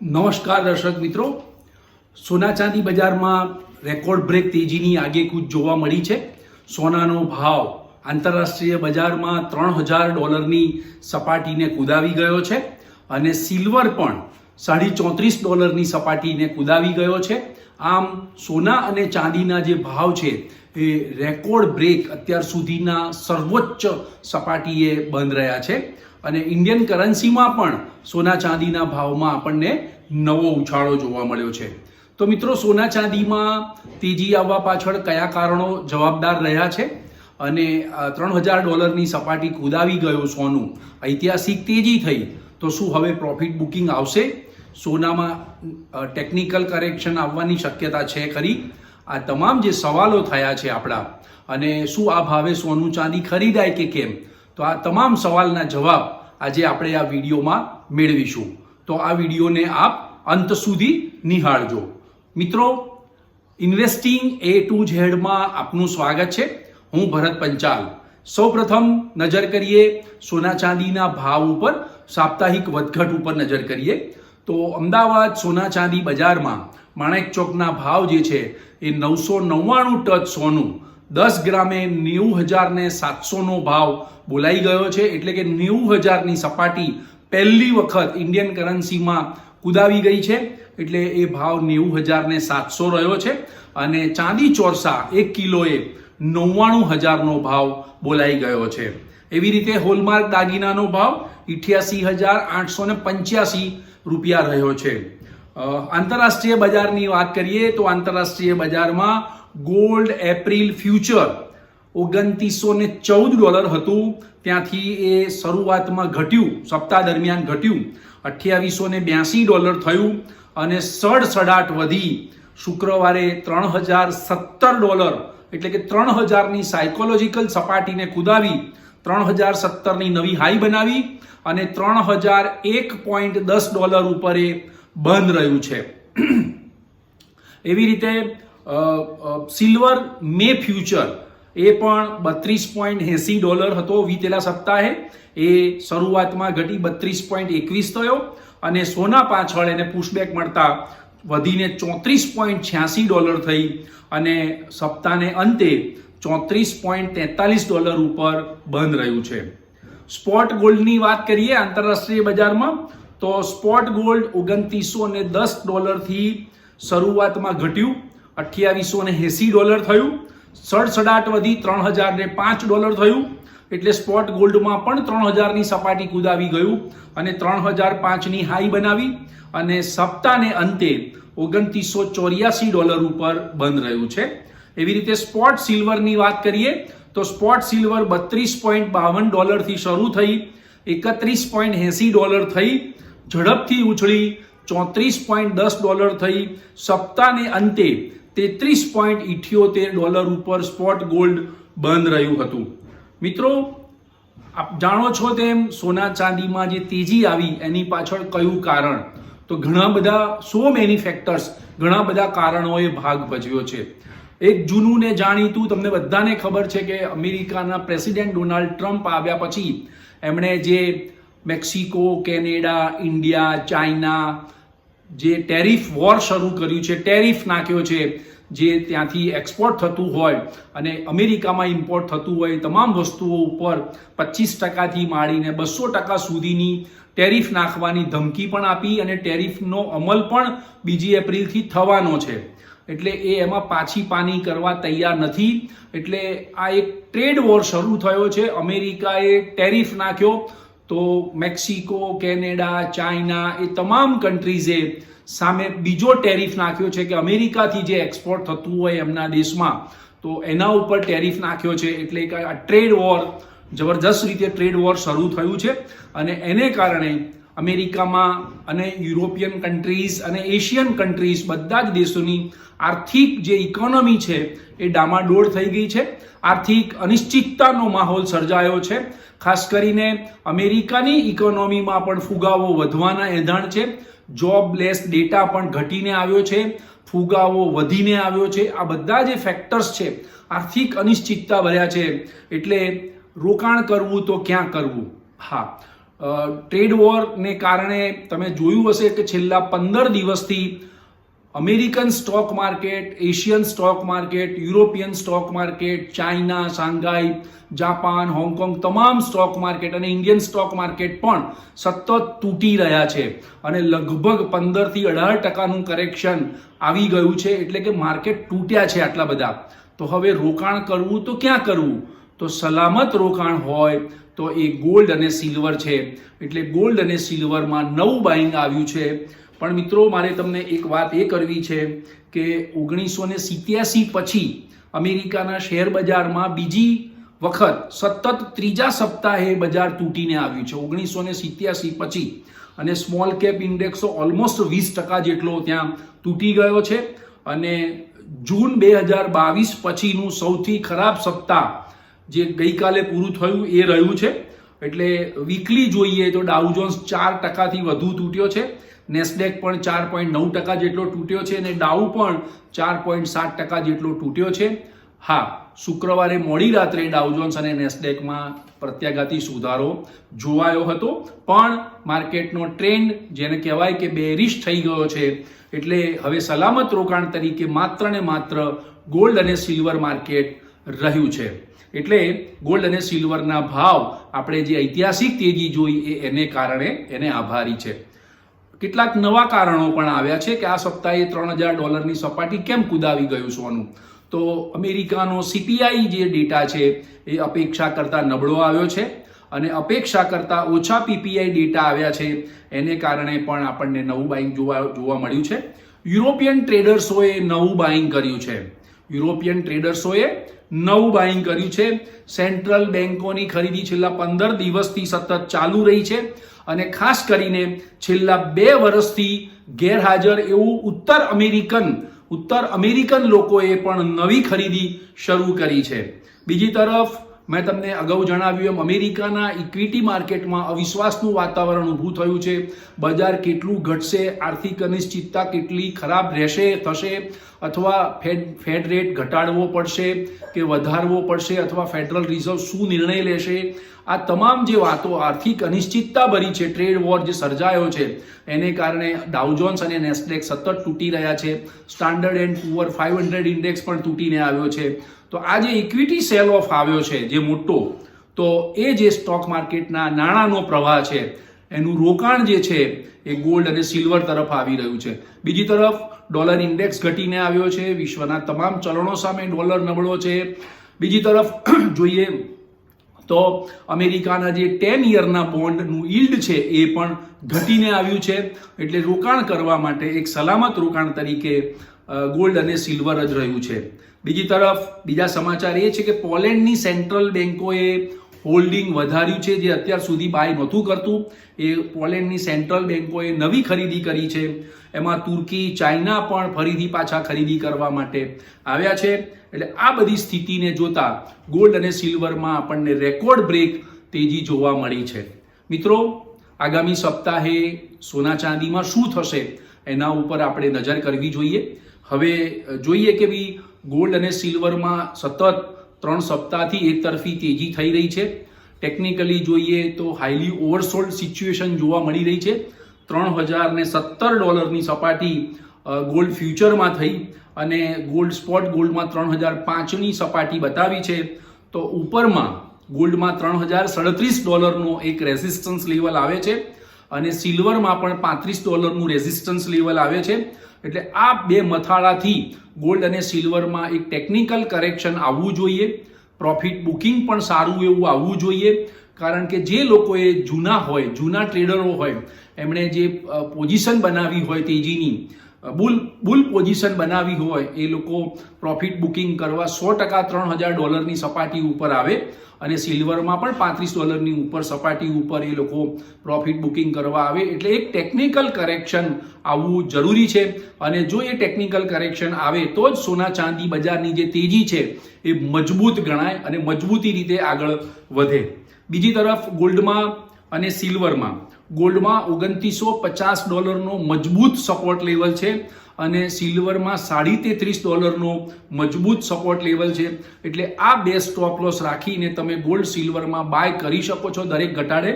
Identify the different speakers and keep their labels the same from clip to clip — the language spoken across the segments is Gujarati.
Speaker 1: નમસ્કાર દર્શક મિત્રો. સોના ચાંદી બજારમાં રેકોર્ડ બ્રેક તેજીની આગેકૂચ જોવા મળી છે. સોનાનો ભાવ આંતરરાષ્ટ્રીય બજારમાં ત્રણ હજાર ડોલરની સપાટીને કુદાવી ગયો છે અને સિલ્વર પણ સાડી ચોત્રીસ ડોલરની સપાટીને કુદાવી ગયો છે. આમ સોના અને ચાંદીના જે ભાવ છે એ રેકોર્ડ બ્રેક અત્યાર સુધીના સર્વોચ્ચ સપાટીએ બંધ રહ્યા છે. અને ઇન્ડિયન કરન્સીમાં પણ સોના ચાંદીના ભાવમાં આપણને નવો ઉછાળો જોવા મળ્યો છે. તો મિત્રો, સોના ચાંદીમાં તેજી આવવા પાછળ કયા કારણો જવાબદાર રહ્યા છે? અને ત્રણ હજાર ડોલરની સપાટી કુદાવી ગયો સોનું. ઐતિહાસિક તેજી થઈ. તો શું હવે પ્રોફિટ બુકિંગ આવશે? સોનામાં ટેકનિકલ કરેક્શન આવવાની શક્યતા છે ખરી? આ તમામ જે સવાલો થયા છે આપણા. અને શું આ ભાવે સોનું ચાંદી ખરીદાય કે કેમ? તો આ તમામ સવાલના જવાબ આજે આપણે આ વિડીયોમાં મેળવીશું. તો આ વિડીયોને આપ અંત સુધી નિહાળજો. મિત્રો, ઇન્વેસ્ટિંગ એ ટુ ઝેડમાં આપનું સ્વાગત છે. હું ભરત પંચાલ. સૌપ્રથમ નજર કરીએ સોના ચાંદીના ભાવ ઉપર, સાપ્તાહિક વધઘટ ઉપર નજર કરીએ. તો અમદાવાદ સોના ચાંદી બજારમાં માણેક ચોકના ભાવ જે છે એ નવસો નવ્વાણું ટચ સોનું દસ ગ્રામે નેવું હજાર ને સાતસોનો ભાવ બોલાઈ ગયો છે. એટલે કે નેવું હજારની સપાટી પહેલી વખત ઇન્ડિયન કરન્સીમાં કુદાવી ગઈ છે. એટલે એ ભાવ નેવું હજાર ને સાતસો રહ્યો છે. અને ચાંદી ચોરસા એક કિલોએ નવ્વાણું હજારનો ભાવ બોલાઈ ગયો છે. એવી રીતે હોલમાર્ક દાગીનાનો ભાવ ઇઠ્યાસી હજાર આઠસો ને પંચ્યાસી રૂપિયા રહ્યો છે. આંતરરાષ્ટ્રીય બજારની વાત કરીએ તો આંતરરાષ્ટ્રીય બજારમાં ગોલ્ડ એપ્રિલ ફ્યુચર. ઓગણત્રીસો ને ચૌદ ડોલર હતું. ત્યાંથી એ શરૂઆતમાં ઘટ્યું. સપ્તાહ દરમિયાન ઘટ્યું. અઠ્યાવીસો ને બ્યાસી ડોલર થયું અને સડસડાટ વધી. શુક્રવારે ત્રણ હજાર સત્તર ડોલર, એટલે કે ત્રણ હજારની સાયકોલોજીકલ સપાટીને કુદાવી, ત્રણ હજાર સત્તરની નવી હાઈ બનાવી અને ત્રણ હજાર એક પોઈન્ટ દસ ડોલર ઉપર એ બંધ રહ્યું છે. એવી રીતે સિલ્વર મે ફ્યુચર એ પણ બત્રીસ પોઈન્ટ એંસી ડોલર હતો, વીતેલા સપ્તાહે. એ શરૂઆતમાં ઘટી બત્રીસ પોઈન્ટ એકવીસ થયો અને સોના પાછળ એને પુશબેક મળતા વધીને ચોત્રીસ પોઈન્ટ છ્યાસી ડોલર થઈ અને સપ્તાહને અંતે ચોત્રીસ પોઈન્ટ તેતાલીસ ડોલર ઉપર બંધ રહ્યું છે. સ્પોટ ગોલ્ડની વાત કરીએ આંતરરાષ્ટ્રીય બજારમાં, તો સ્પોટ ગોલ્ડ ઓગણત્રીસો ને દસ ડોલરથી શરૂઆતમાં ઘટ્યું. અઠ્યાવીસો ને એંસી ડોલર થયું. સડસડાટ વધી ત્રણ હજાર ને પાંચ ડોલર થયું. એટલે સ્પોટ ગોલ્ડમાં પણ ત્રણ હજારની સપાટી કુદાવી ગયું અને ત્રણ હજાર પાંચની હાઈ બનાવી અને સપ્તાહને અંતે ઓગણત્રીસો ચોર્યાસી ડોલર ઉપર બંધ રહ્યું છે. એવી રીતે સ્પોટ સિલ્વરની વાત કરીએ તો સ્પોટ સિલ્વર બત્રીસ પોઈન્ટ બાવન ડોલરથી શરૂ થઈ, એકત્રીસ પોઈન્ટ એંસી ડોલર થઈ, ઝડપથી ઉછળી ચોત્રીસ પોઈન્ટ દસ ડોલર થઈ. સપ્તાહને અંતે તેત્રીસ પોઈન્ટ ઇઠ્યોતેર ડોલર ઉપર સ્પોટ ગોલ્ડ બંધ રહ્યું હતું. મિત્રો, આપ જાણો છો તેમ સોના ચાંદીમાં જે તેજી આવી એની પાછળ કયું કારણ? તો ઘણા બધા, સો મેની ઘણા બધા કારણોએ ભાગ ભજવ્યો છે. એક જૂનું ને જાણીતું, તમને બધાને ખબર છે કે અમેરિકાના પ્રેસિડેન્ટ ડોનાલ્ડ ટ્રમ્પ આવ્યા પછી એમણે જે મેક્સિકો, કેનેડા, ઇન્ડિયા, ચાઇના જે ટેરિફ વોર શરૂ કર્યું છે, ટેરિફ નાખ્યો છે જે ત્યાંથી એક્સપોર્ટ થતું હોય અને અમેરિકામાં ઇમ્પોર્ટ થતું હોય તમામ વસ્તુઓ ઉપર પચીસ ટકાથી માંડીને બસો ટકા સુધીની ટેરિફ નાખવાની ધમકી પણ આપી અને ટેરિફનો અમલ પણ બીજી એપ્રિલથી થવાનો છે. એટલે એ એમાં પાછી પાની કરવા તૈયાર નથી. એટલે આ એક ટ્રેડ વોર શરૂ થયો છે. અમેરિકાએ ટેરિફ નાખ્યો તો મેક્સિકો, કેનેડા, ચાઇના એ તમામ કન્ટ્રીઝે સામે બીજો ટેરિફ નાખ્યો છે કે અમેરિકાથી જે એક્સપોર્ટ થતું હોય એમના દેશમાં, તો એના ઉપર ટેરિફ નાખ્યો છે એટલે કે આ ટ્રેડ વોર, જબરજસ્ત રીતે ટ્રેડ વોર શરૂ થયું છે અને એને કારણે અમેરિકામાં અને યુરોપિયન કન્ટ્રીઝ અને એશિયન કન્ટ્રીઝ બધા જ દેશોની આર્થિક જે ઇકોનોમી છે એ ડામાડોળ થઈ ગઈ છે. આર્થિક અનિશ્ચિતતાનો માહોલ સર્જાયો છે. ખાસ કરીને અમેરિકાની ઇકોનોમીમાં પણ ફુગાવો વધવાના એંધાણ છે. જોબલેસ ડેટા પણ ઘટીને આવ્યો છે, ફુગાવો વધીને આવ્યો છે. આ બધા જે ફેક્ટર્સ છે, આર્થિક અનિશ્ચિતતા ભર્યા છે. એટલે રોકાણ કરવું તો ક્યાં કરવું? હા ટ્રેડ વોરને કારણે તમે જોયું હશે કે છેલ્લા પંદર દિવસથી American stock market Asian stock market European stock market China Shanghai Japan Hong Kong તમામ સ્ટોક માર્કેટ અને ઇન્ડિયન સ્ટોક માર્કેટ પણ સતત તૂટી રહ્યા છે. અને લગભગ પંદરથી અઢાર ટકાનું કરેક્શન આવી ગયું છે, એટલે કે માર્કેટ તૂટ્યા છે આટલા બધા. તો હવે રોકાણ કરવું તો ક્યાં કરવું? તો સલામત રોકાણ હોય તો એ ગોલ્ડ અને સિલ્વર છે. એટલે ગોલ્ડ અને સિલ્વરમાં નવું બાઇંગ આવ્યું છે. પણ મિત્રો, મારે તમને એક વાત એ કરવી છે કે ઓગણીસો ને સિત્યાસી પછી અમેરિકાના શેર બજારમાં બીજી વખત સતત ત્રીજા સપ્તાહે બજાર તૂટીને આવ્યું છે. ઓગણીસો ને સિત્યાસી પછી અને સ્મોલ કેપ ઇન્ડેક્સ ઓલમોસ્ટ વીસ ટકા જેટલો ત્યાં તૂટી ગયો છે અને જૂન બે હજાર બાવીસ પછીનું સૌથી ખરાબ સપ્તાહ જે ગઈકાલે પૂરું થયું એ રહ્યું છે. એટલે વીકલી જોઈએ તો ડાઉ જોન્સ ચાર ટકાથી વધુ તૂટ્યો છે. નેસ્ડેક પણ ચાર પોઈન્ટ નવ ટકા જેટલો તૂટ્યો છે અને ડાઉ પણ ચાર પોઈન્ટ સાત ટકા જેટલો તૂટ્યો છે. હા, શુક્રવારે મોડી રાત્રે ડાઉજોન્સ અને નેસ્ડેકમાં પ્રત્યાઘાતી સુધારો જોવાયો હતો. પણ માર્કેટનો ટ્રેન્ડ જેને કહેવાય કે બેરિશ થઈ ગયો છે, એટલે હવે સલામત રોકાણ તરીકે માત્ર ને માત્ર ગોલ્ડ અને સિલ્વર માર્કેટ રહ્યું છે. એટલે ગોલ્ડ અને સિલ્વરના ભાવ આપણે જે ઐતિહાસિક તેજી જોઈ એ એને કારણે એને આભારી છે. કેટલાક નવા કારણો પણ આવ્યા છે કે આ સપ્તાહે ત્રણ હજાર ડોલરની સપાટી કેમ કુદાવી ગયું સોનું? તો અમેરિકાનો સીપીઆઈ જે ડેટા છે એ અપેક્ષા કરતાં નબળો આવ્યો છે અને અપેક્ષા કરતાં ઓછા પીપીઆઈ ડેટા આવ્યા છે એને કારણે પણ આપણને નવું બાઇંગ જોવા જોવા મળ્યું છે. યુરોપિયન ટ્રેડર્સોએ નવું બાઇંગ કર્યું છે. યુરોપિયન ટ્રેડર્સોએ નવું બાઇંગ કર્યું છે. સેન્ટ્રલ બેન્કોની ખરીદી છેલ્લા પંદર દિવસથી સતત ચાલુ રહી છે અને ખાસ કરીને છેલ્લા બે વર્ષથી ગેરહાજર એવું ઉત્તર અમેરિકન ઉત્તર અમેરિકન લોકોએ પણ નવી ખરીદી શરૂ કરી છે. બીજી તરફ મેં તમને અગાઉ જણાવ્યું એમ અમેરિકાના ઇક્વિટી માર્કેટમાં અવિશ્વાસનું વાતાવરણ ઊભું થયું છે. બજાર કેટલું ઘટશે, આર્થિક અનિશ્ચિતતા કેટલી ખરાબ રહેશે, થશે, અથવા ફેડ ફેડ રેટ ઘટાડવો પડશે કે વધારવો પડશે, અથવા ફેડરલ રિઝર્વ શું નિર્ણય લેશે? આ તમામ જે વાતો આર્થિક અનિશ્ચિતતા ભરી છે, ટ્રેડ વોર જે સર્જાયો છે, એને કારણે ડાઉજોન્સ અને નેસ્ડેક સતત તૂટી રહ્યા છે. Standard and Poor five hundred index પણ તૂટીને આવ્યો છે. તો આ જે ઇક્વિટી સેલ ઓફ આવ્યો છે, જે મોટો, તો એ જે સ્ટોક માર્કેટના નાણાંનો પ્રવાહ છે, એનું રોકાણ જે છે, એ ગોલ્ડ અને સિલ્વર તરફ આવી રહ્યું છે. બીજી તરફ ડોલર ઇન્ડેક્સ ઘટીને આવ્યો છે, વિશ્વના તમામ ચલણો સામે ડોલર નબળો છે. બીજી તરફ, જોઈએ તો અમેરિકાના જે ટેન યરના બોન્ડનું યીલ્ડ છે, એ પણ ઘટીને આવ્યું છે. એટલે રોકાણ કરવા માટે એક સલામત રોકાણ તરીકે ગોલ્ડ અને સિલ્વર જ રહ્યું છે. બીજી તરફ, બીજા સમાચાર એ છે કે પોલેન્ડની સેન્ટ્રલ બેન્કોએ હોલ્ડિંગ વધાર્યું છે, જે અત્યાર સુધી બાય નહોતું કરતું. એ પોલેન્ડની સેન્ટ્રલ બેન્કોએ નવી ખરીદી કરી છે. એમાં તુર્કી, ચાઇના પણ ફરીથી પાછા ખરીદી કરવા માટે આવ્યા છે. એટલે આ બધી સ્થિતિને જોતા ગોલ્ડ અને સિલ્વરમાં આપણને રેકોર્ડ બ્રેક તેજી જોવા મળી છે. મિત્રો, આગામી સપ્તાહે સોના ચાંદીમાં શું થશે એના ઉપર આપણે નજર કરવી જોઈએ. હવે જોઈએ કે ભાઈ ગોલ્ડ અને સિલ્વરમાં સતત ત્રણ સપ્તાહથી એક તરફી તેજી થઈ રહી છે. ટેકનિકલી જોઈએ તો હાઈલી ઓવરસોલ્ડ સિચ્યુએશન જોવા મળી રહી છે. ત્રણ હજાર ને સત્તર ડોલરની સપાટી ગોલ્ડ ફ્યુચરમાં થઈ અને ગોલ્ડ સ્પોટ ગોલ્ડમાં ત્રણ હજાર પાંચની સપાટી બતાવી છે. તો ઉપરમાં ગોલ્ડમાં ત્રણ હજાર સડત્રીસ ડોલરનો એક રેઝિસ્ટન્સ લેવલ આવે છે અને સિલ્વરમાં પણ પાંત્રીસ ડોલરનું રેઝિસ્ટન્સ લેવલ આવે છે. એટલે આ બે મથાળાથી ગોલ્ડ અને સિલ્વરમાં એક ટેકનિકલ કરેક્શન આવવું જોઈએ. પ્રોફિટ બુકિંગ પણ સારું એવું આવવું જોઈએ. કારણ કે જે લોકોએ જૂના હોય, જૂના ટ્રેડરો હોય, એમણે જે પોઝિશન બનાવી હોય તેજીની બુલ બુલ પોઝિશન બનાવી હોય એ લોકો પ્રોફિટ બુકિંગ કરવા સો ટકા ત્રણ હજાર ડોલરની સપાટી ઉપર આવે અને સિલ્વરમાં પણ પાંત્રીસ ડોલરની ઉપર સપાટી ઉપર એ લોકો પ્રોફિટ બુકિંગ કરવા આવે. એટલે એક ટેકનિકલ કરેક્શન આવવું જરૂરી છે. અને જો એ ટેકનિકલ કરેક્શન આવે, તો જ સોના ચાંદી બજારની જે તેજી છે એ મજબૂત ગણાય અને મજબૂતી રીતે આગળ વધે. બીજી તરફ ગોલ્ડમાં અને સિલ્વરમાં. ગોલ્ડમાં ઓગણત્રીસો પચાસ ડોલરનો મજબૂત સપોર્ટ લેવલ છે અને સિલ્વરમાં સાડી તેત્રીસ ડોલરનો મજબૂત સપોર્ટ લેવલ છે. એટલે આ બે સ્ટોપ લોસ રાખીને તમે ગોલ્ડ સિલ્વરમાં બાય કરી શકો છો દરેક ઘટાડે.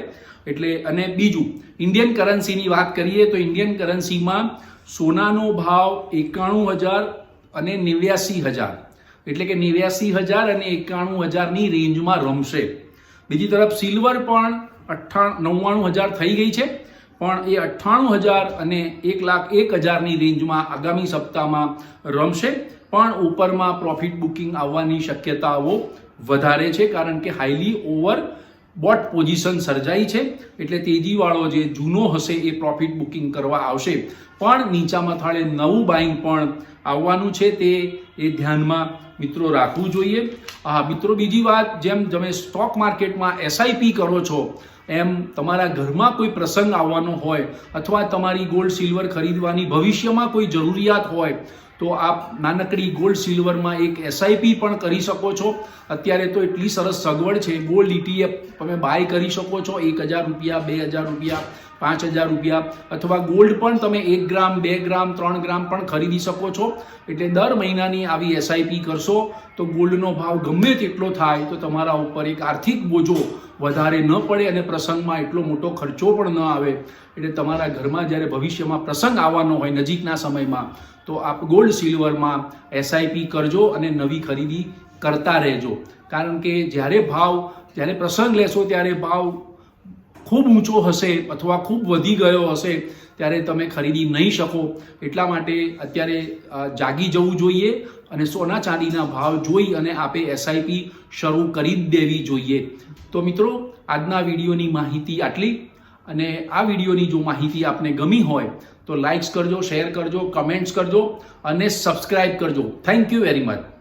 Speaker 1: એટલે અને બીજું, ઇન્ડિયન કરન્સીની વાત કરીએ તો ઇન્ડિયન કરન્સીમાં સોનાનો ભાવ એકાણું હજાર અને નેવ્યાસી હજાર. એટલે કે નેવ્યાસી હજાર અને એકાણું હજારની રેન્જમાં રમશે. બીજી તરફ સિલ્વર પણ અઠ્ઠા નવ્વાણું હજાર થઈ ગઈ છે. પણ એ અઠ્ઠાણું હજાર અને એક લાખ એક હજારની રેન્જમાં આગામી સપ્તાહમાં રમશે. પણ ઉપરમાં પ્રોફિટ બુકિંગ આવવાની શક્યતાઓ વધારે છે, કારણ કે હાઈલી ઓવર બોટ પોઝિશન સર્જાઈ છે. એટલે તેજીવાળો જે જૂનો હશે એ પ્રોફિટ બુકિંગ કરવા આવશે. પણ નીચામાં થાળે નવું બાઇંગ પણ આવવાનું છે તે એ ધ્યાનમાં મિત્રો રાખવું જોઈએ. હા, મિત્રો, બીજી વાત, જેમ તમે સ્ટોક માર્કેટમાં એસઆઈપી કરો છો એમ તમારા ઘરમાં કોઈ પ્રસંગ આવવાનો હોય અથવા તમારી ગોલ્ડ સિલ્વર ખરીદવાની ભવિષ્યમાં કોઈ જરૂરિયાત હોય, તો આપ નાનકડી ગોલ્ડ સિલ્વરમાં એક એસઆઈપી પણ કરી શકો છો. અત્યારે તો એટલી સરસ સગવડ છે. ગોલ્ડ ઇટીએફ તમે બાય કરી શકો છો. એક હજાર રૂપિયા, બે હજાર રૂપિયા, પાંચ હજાર રૂપિયા અથવા ગોલ્ડ પણ તમે એક ગ્રામ, બે ગ્રામ, ત્રણ ગ્રામ પણ ખરીદી શકો છો. એટલે દર મહિનાની આવી એસઆઈપી કરશો તો ગોલ્ડનો ભાવ ગમે તેટલો થાય તો તમારા ઉપર એક આર્થિક બોજો વધારે ન પડે અને પ્રસંગમાં એટલો મોટો ખર્ચો પણ ન આવે, એટલે તમારા ઘરમાં જ્યારે ભવિષ્યમાં પ્રસંગ આવવાનો હોય નજીકના સમયમાં, તો આપ ગોલ્ડ સિલ્વરમાં એસઆઈપી કરજો અને નવી ખરીદી કરતા રહેજો. કારણ કે જ્યારે ભાવ, જ્યારે પ્રસંગ લેશો ત્યારે ભાવ ખૂબ ઊંચો હશે અથવા ખૂબ વધી ગયો હશે, ત્યારે તમે ખરીદી નહીં શકો. એટલા માટે અત્યારે જાગી જવું જોઈએ અને સોના ચાંદીના ભાવ જોઈ અને આપે એસઆઈપી શરૂ કરી દેવી જોઈએ. તો મિત્રો, આજના વિડીયોની માહિતી આટલી. અને આ વિડીયોની જો માહિતી આપને ગમી હોય, તો લાઇક્સ કરજો શેર કરજો કમેન્ટ્સ કરજો અને સબસ્ક્રાઇબ કરજો. Thank you very much